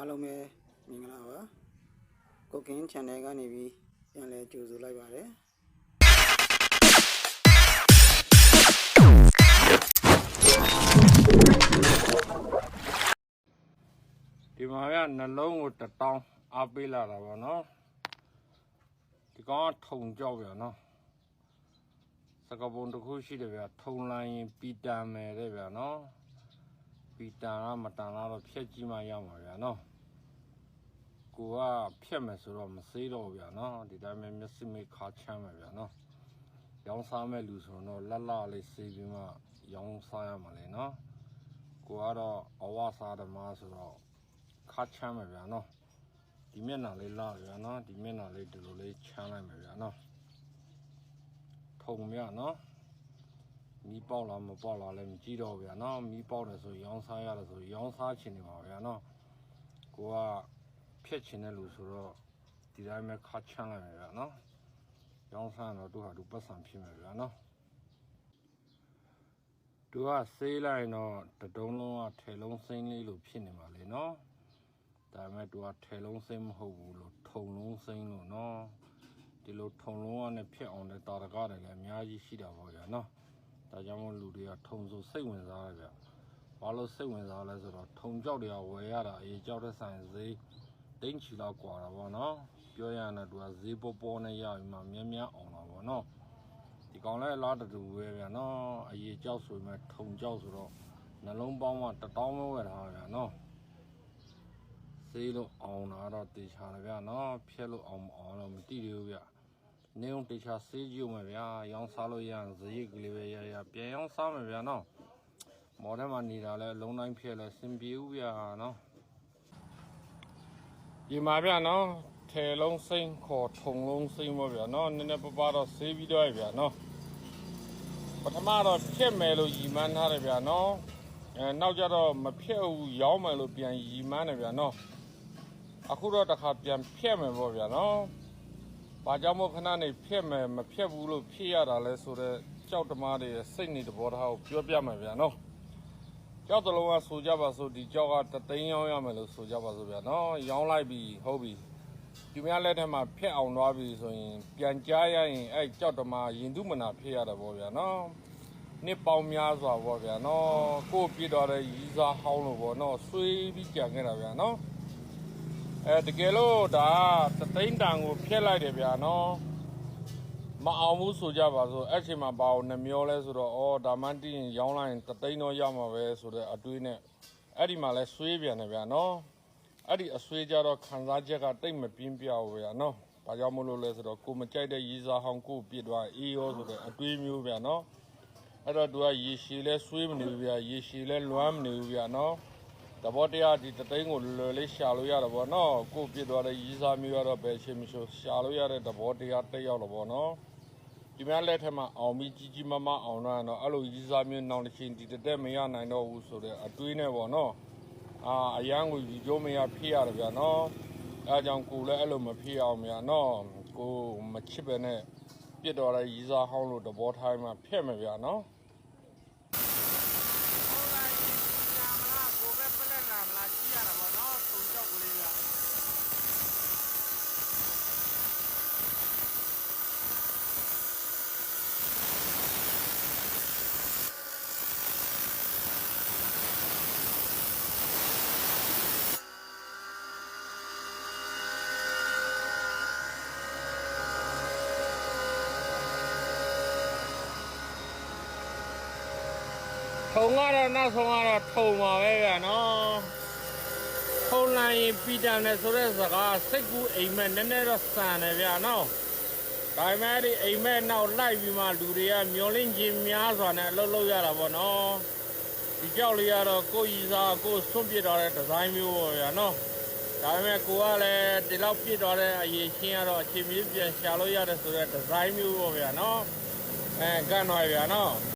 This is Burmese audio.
အားလုံးပဲမင်္ဂလာပါကိုကင်း channel ကနေပြီးပြန်လဲကြိုဆိုလိုက်ပါတယ်ဒီမှာကနှလုံးကိုတစ်တောင်းအားပေးလာတာပေါ့နော်ဒီကောင်ကထုံကြောက်ပြန်နော်စကပုံတစ်ခုရှိတယ်ဗျာထုံလိုက်ရင်ပီတန်မယ်တဲ့ဗျာနော် ပီတန်ကမတန်တော့ဖြက်ကြီးမှရမှာဗျာနော်ကိုကဖြက်မယ်ဆိုတော့မစေးတော့ဘူးဗျာနော်ဒီတိုင်းပဲမျက်စိမိတ်ခါချမ်းမယ်ဗျာနော်ရောင်းစားမဲ့လူဆိုတော့လက်လလေးစေးပြီးမှရောင်းစားရမှာလေနော်ကိုကတော့အဝစားဓမ္မဆိုတော့ခါချမ်းမယ်ဗျာနော်ဒီမျက်နှာလေးလာဗျာနော်ဒီမျက်နှာလေးဒီလိုလေးချမ်းလိုက်မယ်ဗျာနော်ထုံမြနော် မီးပေါက်လားမပေါက်လားလည်းမကြည့်တော့ဗျာနော်မီးပေါက်တယ်ဆိုရောင်းစားရတယ်ဆိုရောင်းစားချင်နေပါဗျာနော်ကိုကဖြက်ချင်တဲ့လူဆိုတော့ဒီတိုင်းပဲခါချမ်းလိုက်မယ်ဗျာနော်ရောင်းစားတော့သူဟာသူပတ်စံဖြစ်မယ်ဗျာနော်သူကဆေးလိုက်တော့တဒုံလုံးကထေလုံးစိမ့်လေးလိုဖြစ်နေပါလေနော်ဒါပေမဲ့သူကထဲလုံးစိမ့်မဟုတ်ဘူးလို့ထုံလုံးစိမ့်လို့နော်ဒီလိုထုံလုံးကနေဖြစ်အောင်တဲ့တာရကတွေလည်းအများကြီးရှိတာပေါ့ဗျာနော် ဒါကြောင့်မို့လူတွေကထုံဆိုစိတ်ဝင်စားရဗျဘာလို့စိတ်ဝင်စားလဲဆိုတော့ထုံကြောက်တွေကဝယ်ရတာအေးကြောက်တဲ့ဆိုင်ဈေးတိန့်ချီလောက်กว่าတာပေါ့နော်ပြောရရင်တော့သူကဈေးပေါ်ပေါ်နဲ့ရပြီးမှမြန်းမြန်းအောင်တာပေါ့နော်ဒီကောင်လည်းအလားတူပဲဗျာနော်အေးကြောက်ဆိုပေမဲ့ထုံကြောက်ဆိုတော့နှလုံးပေါင်းမှတစ်တောင်းပဲဝယ်ထားဗျာနော် စေးလို့အောင်တာတော့တေချာတယ်ဗျာနော်ဖြက်လို့အောင်မအောင်တော့မသိသေးဘူးဗျ နေအောင်တေချာစေးကြည့်ဦးမယ်ဗျာရောင်းစားလို့ရရင်ဇရိတ်ကလေးပဲရရပြန်ရောင်းစားမယ်ဗျာနော်မော်ထဲမှာနေတာလဲအလုံးတိုင်းဖြက်လဲစင်ပြေဦးဗျာနော်ဒီမှာဗျာနော်ထဲလုံးစိမ့်ခေါ်ထုံလုံးစိမ့်ပေါ့ဗျာနော်နည်းနည်းပပတော့စေးပြီးတော့ဗျာနော်ပထမတော့ဖြက်မယ်လို့ရည်မှန်းထားတယ်ဗျာနော်အဲနောက်ကြတော့မဖြက်ဘူးရောင်းမယ်လို့ပြန်ရည်မှန်းတယ်ဗျာနော်အခုတော့တစ်ခါပြန်ဖြက်မယ်ပေါ့ဗျာနော်။ ဘာကြောင့်မို့ခဏနေဖြက်မယ်မဖြက်ဘူးလို့ဖြက်ရတာလဲဆိုတော့ကြောက်တမားတွေရဲ့စိတ်နေတဘောထားကိုပြောပြမယ်ဗျာနော်။ကြောက်တလုံးကဆိုကြပါစို့ဒီကြောက်ကတသိန်းရောင်းရမယ်လို့ဆိုကြပါစို့ဗျာနော်။ရောင်းလိုက်ပြီဟုတ်ပြီ။ဒီများလက်ထက်မှာဖြက်အောင်သွားပြီဆိုရင်ပြန်ကြားရရင်အဲ့ကြောက်တမားရင်သူမနာဖြက်ရတာပေါ့ဗျာနော်။နှစ်ပေါင်းများစွာပေါ့ဗျာနော်။ကို့ပြစ်တော်တဲ့ရီးစားဟောင်းလို့ပေါ့နော်။ဆွေးပြီးကြံခဲ့တာဗျာနော်။ အဲတကယ်လို့ဒါတသိန်းတန်ကိုဖျက်လိုက်တယ်ဗျာနော်မအောင်ဘူးဆိုကြပါစို့အဲ့ချိန်မှာဘာလို့နှမျောလဲဆိုတော့ဩဒါမှန်းတီးရင်ရောင်းလိုက်ရင်တသိန်းတော့ရမှာပဲဆိုတော့အတွေးနဲ့အဲ့ဒီမှာလဲဆွေးပြန်တယ်ဗျာနော်အဲ့ဒီအဆွေးကြတော့ခံစားချက်ကတိတ်မပြင်းပြဘူးဗျာနော်ဘာကြောင့်မလို့လဲဆိုတော့ကိုမကြိုက်တဲ့ရီးစားဟောင်းကိုပြစ်သွားအေးရောဆိုတော့အတွေးမျိုးဗျာနော်အဲ့တော့သူကရေရှည်လဲဆွေးမနေဘူးဗျာရေရှည်လဲလွမ်းမနေဘူးဗျာနော် သဘောတရားဒီတသိန်းကိုလွယ်လေးရှာလို့ရတာပေါ့နော်ကိုပြစ်သွားတဲ့ရီးစားမျိုးရတော့ပဲချင်းမရှိရှာလို့ရတဲ့သဘောတရားတက်ရောက်တော့ပေါ့နော်ဒီများလက်ထက်မှာအောင်ပြီးကြီးကြီးမားမားအောင်တော့တော့အဲ့လိုရီးစားမျိုးနောင်တစ်ချိန်ဒီတက်တက်မရနိုင်တော့ဘူးဆိုတော့အတွေးနဲ့ပေါ့နော်အာအရန်ကိုရီကျိုးမရဖြစ်ရတယ်ဗျာနော်အဲအကြောင်းကိုလည်းအဲ့လိုမဖြစ်အောင်ဗျာနော်ကိုမချစ်ပဲနဲ့ပြစ်တော်တဲ့ရီးစားဟောင်းလို့သဘောထားမှဖျက်မယ်ဗျာနော် ဟုတ်လားဒီကြာမလားကိုပဲပလက်လာမလားကြည့်ရတာပေါ့နော်တုံကြောက်ကလေးက ထုံကတော့နောက်ဆုံးကတော့ထုံပါပဲဗျာနော်ထုံလိုက်ရင်ပြီးတန်တယ်ဆိုတဲ့စကားစိတ်ကူးအိမ်မက်နည်းနည်းတော့စံတယ်ဗျာနော်ဒါပေမဲ့ဒီအိမ်မက်နောက်လိုက်ပြီးမှလူတွေကမျောလင့်ခြင်းများစွာနဲ့အလုပ်လုပ်ရတာပေါ့နော်ဒီကြောက်လေးကတော့ကိုယ်ကြီးစားကိုယ်ဆွန့်ပစ်တော့တဲ့ဒီဇိုင်းမျိုးပေါ့ဗျာနော်ဒါပေမဲ့ကိုကလည်းဒီလောက်ပြစ်တော့တဲ့အရေးချင်းကတော့အချိန်မီပြန်ရှာလို့ရတယ်ဆိုတဲ့ဒီဇိုင်းမျိုးပေါ့ဗျာနော်အဲကန့်တော့ဗျာနော်